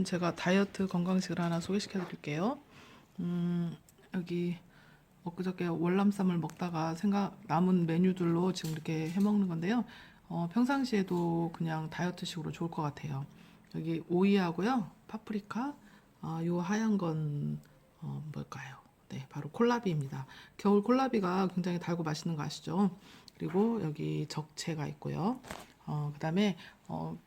오늘은 제가 다이어트 건강식을 하나 소개시켜 드릴게요. 음, 여기 엊그저께 월남쌈을 먹다가 생각 남은 메뉴들로 지금 이렇게 해 먹는 건데요. 어, 평상시에도 그냥 다이어트식으로 좋을 것 같아요. 여기 오이하고요, 파프리카, 아, 요 하얀 건 어, 뭘까요? 네, 바로 콜라비입니다. 겨울 콜라비가 굉장히 달고 맛있는 거 아시죠? 그리고 여기 적채가 있고요. 어, 그 다음에 어,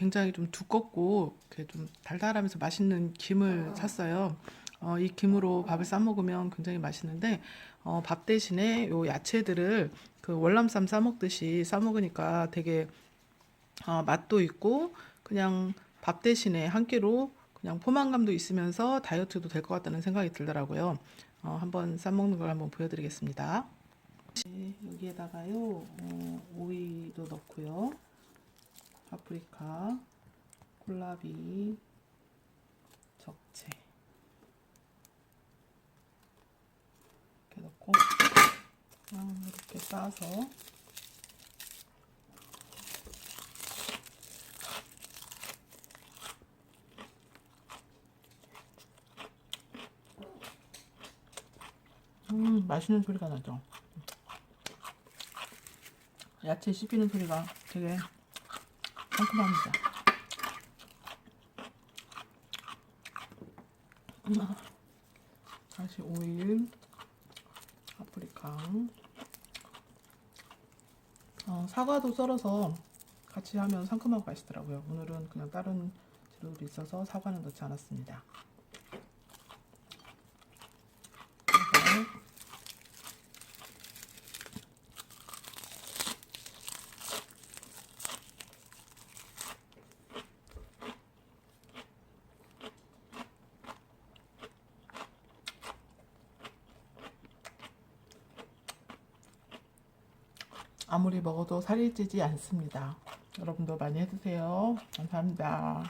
굉장히 좀 두껍고 이렇게 좀 달달하면서 맛있는 김을 샀어요. 어, 이 김으로 밥을 싸 먹으면 굉장히 맛있는데 어, 밥 대신에 요 야채들을 그 월남쌈 싸 먹듯이 싸 먹으니까 되게 어, 맛도 있고 그냥 밥 대신에 한 끼로 그냥 포만감도 있으면서 다이어트도 될 것 같다는 생각이 들더라고요. 어, 한번 싸 먹는 걸 한번 보여드리겠습니다. 네, 여기에다가요 어, 오이도 넣고요. 파프리카, 콜라비, 적채 이렇게 넣고 아, 이렇게 싸서 음 맛있는 소리가 나죠. 야채 씹히는 소리가 되게 상큼합니다. 다시 오일, 파프리카, 어, 사과도 썰어서 같이 하면 상큼하고 맛있더라고요. 오늘은 그냥 다른 재료들이 있어서 사과는 넣지 않았습니다. 그래서 아무리 먹어도 살이 찌지 않습니다. 여러분도 많이 해드세요. 감사합니다.